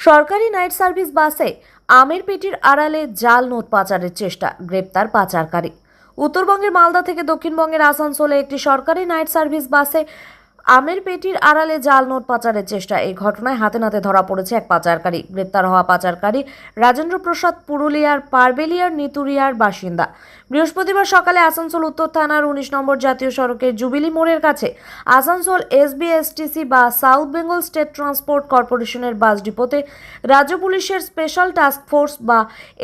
সরকারি night service বাসে আমের পেটির আড়ালে জাল নোট পাচারের চেষ্টা, গ্রেপ্তার পাচারকারী। উত্তরবঙ্গের মালদা থেকে দক্ষিণবঙ্গের আসানসোলে একটি সরকারি নাইট সার্ভিস বাসে আমের পেটির আড়ালে জাল নোট পাচারের চেষ্টা এই ঘটনায় হাতে নাতে ধরা পড়েছে এক পাচারকারী। গ্রেপ্তার হওয়া পাচারকারী রাজেন্দ্র প্রসাদ পুরুলিয়ার পারবেলিয়ার নিতুরিয়ার বাসিন্দা। বৃহস্পতিবার সকালে আসানসোল উত্তর থানার উনিশ নম্বর জাতীয় সড়কের জুবিলি মোড়ের কাছে Asansol S B S T C বা সাউথ বেঙ্গল স্টেট ট্রান্সপোর্ট কর্পোরেশনের বাস ডিপোতে রাজ্য পুলিশের স্পেশাল টাস্ক ফোর্স বা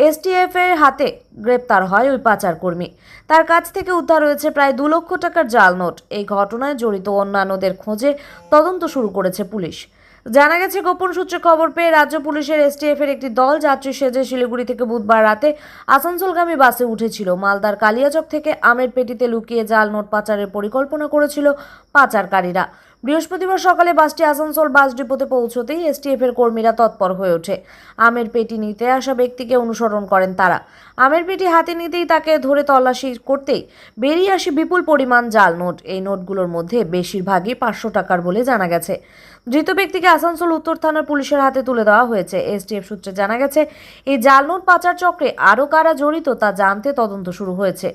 এসটিএফ এর হাতে গ্রেপ্তার হয় ওই পাচার কর্মী তার কাছ থেকে উদ্ধার হয়েছে প্রায় দু লক্ষ টাকার জাল নোট। এই ঘটনায় জড়িত অন্যান্যদের খোঁজে তদন্ত শুরু করেছে পুলিশ। জানা গেছে, গোপন সূত্রে খবর পেয়ে রাজ্য পুলিশের এসটিএফ এর একটি দল যাত্রী সেজে শিলিগুড়ি থেকে বুধবার রাতে আসানসোলগামী বাসে উঠেছিল। মালদার কালিয়াচক থেকে আমের পেটিতে লুকিয়ে জাল নোট পাচারের পরিকল্পনা করেছিল পাচারকারীরা। বৃহস্পতিবার সকালে বাসটি আসানসোল বাস ডিপোতে পৌঁছতেই এসটিএফ এর কর্মীরা তৎপর হয়ে ওঠে। আমের পেটি নিতে আসা ব্যক্তিকে অনুসরণ করেন তারা। আমের পেটি হাতে নিতেই তাকে ধরে তল্লাশি করতেই বেরিয়ে আসে বিপুল পরিমাণ জাল নোট। এই নোটগুলোর মধ্যে বেশিরভাগই পাঁচশো টাকার বলে জানা গেছে। ধৃত ব্যক্তিকে আসানসোল উত্তর থানার পুলিশের হাতে তুলে দেওয়া হয়েছে। এসটিএফ সূত্রে জানা গেছে, এই জাল নোট পাচার চক্রে আরও কারা জড়িত তা জানতে তদন্ত শুরু হয়েছে।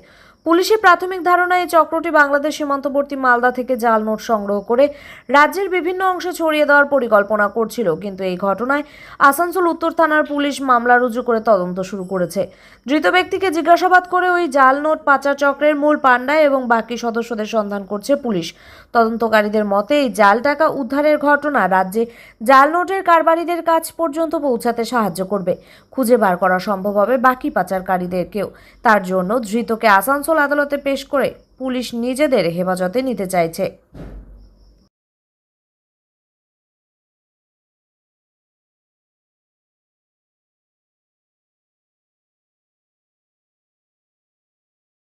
পুলিশের প্রাথমিক ধারণা এই চক্রটি বাংলাদেশ সীমান্তবর্তী মালদা থেকে জাল নোট সংগ্রহ করে রাজ্যের বিভিন্ন অংশে ছড়িয়ে দেওয়ার পরিকল্পনা করছিল। কিন্তু এই ঘটনায় আসানসোল উত্তর থানার পুলিশ মামলা রুজু করে তদন্ত শুরু করেছে। ধৃত ব্যক্তিকে জিজ্ঞাসাবাদ করে ওই জাল নোট পাচার চক্রের মূল পাণ্ডা এবং বাকি সদস্যদের সন্ধান করছে পুলিশ। তদন্তকারীদের মতে, এই জাল টাকা উদ্ধারের ঘটনা রাজ্যে জাল নোটের কারবারিদের কাছ পর্যন্ত পৌঁছাতে সাহায্য করবে। খুঁজে বার করা সম্ভব হবে বাকি পাচারকারীদেরকেও। তার জন্য ধৃতকে আসানসোল আদালতে পেশ করে পুলিশ নিজেদের হেফাজতে নিতে চাইছে।